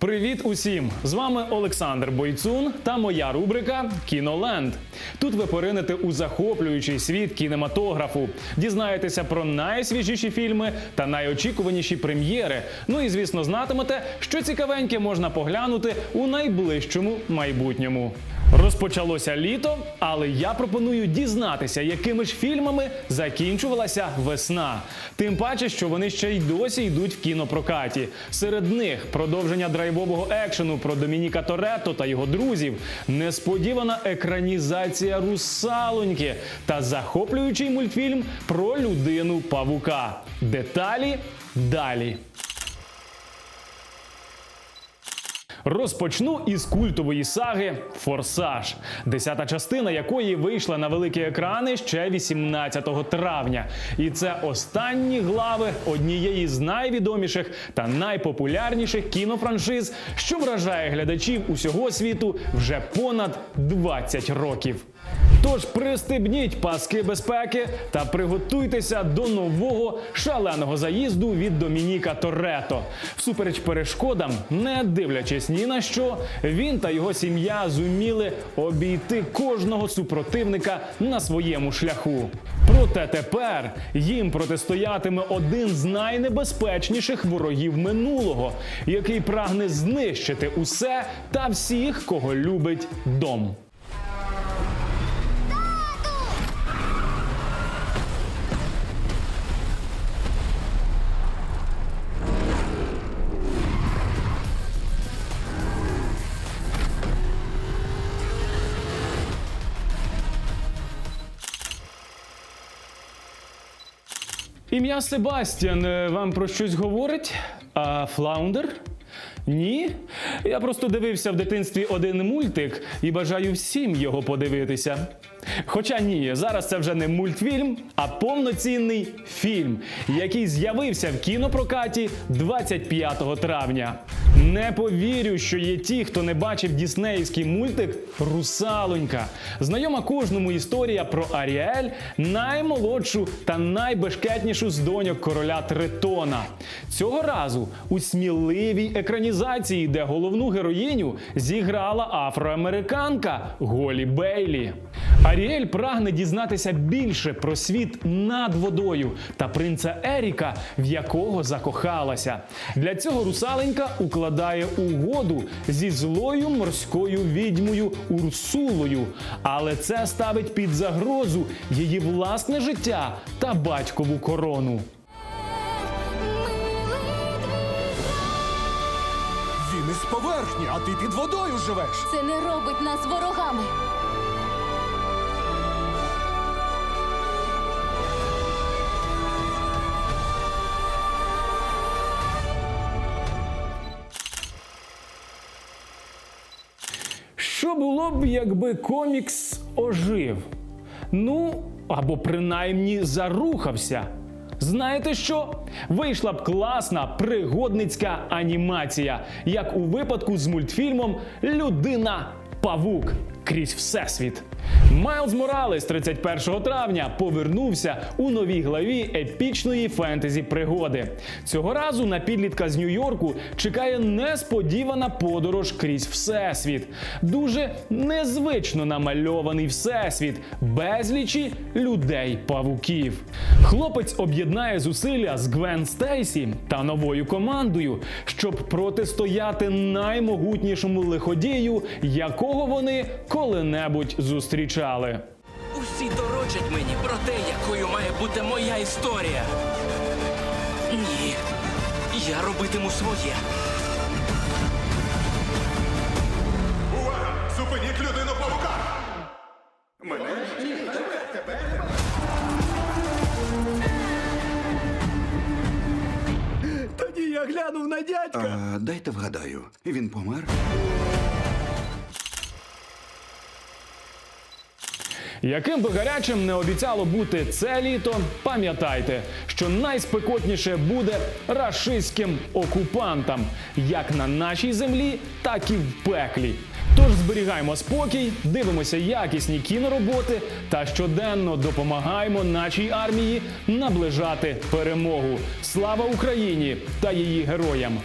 Привіт усім! З вами Олександр Бойцун та моя рубрика Кіноленд. Тут ви поринете у захоплюючий світ кінематографу, дізнаєтеся про найсвіжіші фільми та найочікуваніші прем'єри. Ну і звісно, знатимете, що цікавеньке можна поглянути у найближчому майбутньому. Розпочалося літо, але я пропоную дізнатися, якими ж фільмами закінчувалася весна. Тим паче, що вони ще й досі йдуть в кінопрокаті. Серед них продовження драйвового екшену про Домініка Торетто та його друзів, несподівана екранізація русалоньки та захоплюючий мультфільм про людину павука. Деталі далі. Розпочну із культової саги Форсаж, десята частина якої вийшла на великі екрани ще 18 травня. І це останні глави однієї з найвідоміших та найпопулярніших кінофраншиз, що вражає глядачів усього світу вже понад 20 років. Тож пристебніть паски безпеки та приготуйтеся до нового шаленого заїзду від Домініка Торетто. Всупереч перешкодам, не дивлячись ні на що, він та його сім'я зуміли обійти кожного супротивника на своєму шляху. Проте тепер їм протистоятиме один з найнебезпечніших ворогів минулого, який прагне знищити усе та всіх, кого любить дом. Ім'я Себастьян е, вам про щось говорить? А Флаундер? Ні. Я просто дивився в дитинстві один мультик і бажаю всім його подивитися. Хоча ні, зараз це вже не мультфільм, а повноцінний фільм, який з'явився в кінопрокаті 25 травня. Не повірю, що є ті, хто не бачив діснеївський мультик Русалонька. Знайома кожному історія про Аріель, наймолодшу та найбешкетнішу з доньок короля Тритона. Цього разу у сміливій екранізації, де головну героїню зіграла афроамериканка Голі Бейлі. Аріель прагне дізнатися більше про світ над водою та принца Еріка, в якого закохалася. Для цього русаленька укладає угоду зі злою морською відьмою Урсулою, але це ставить під загрозу її власне життя та батькову корону. Він із поверхні, а ти під водою живеш. Це не робить нас ворогами. Що було б, якби комікс ожив? Ну, або принаймні зарухався. Знаєте що? Вийшла б класна пригодницька анімація, як у випадку з мультфільмом Людина Павук крізь всесвіт. Майлз Моралес 31 травня повернувся у новій главі епічної фентезі пригоди. Цього разу на підлітка з Нью-Йорку чекає несподівана подорож крізь всесвіт. Дуже незвично намальований всесвіт, безлічі людей-павуків. Хлопець об'єднає зусилля з Гвен Стейсі та новою командою, щоб протистояти наймогутнішому лиходію, якого вони коли-небудь зустрічали. Усі доручать мені про те, якою має бути моя історія. Ні. Я робитиму своє. Увага! Зупиніть людину павука! Мене? Тоді я глянув на дядька. А, дайте вгадаю, він помер? Яким би гарячим не обіцяло бути це літо, пам'ятайте, що найспекотніше буде рашистським окупантам, як на нашій землі, так і в пеклі. Тож зберігаємо спокій, дивимося якісні кінороботи та щоденно допомагаємо нашій армії наближати перемогу. Слава Україні та її героям!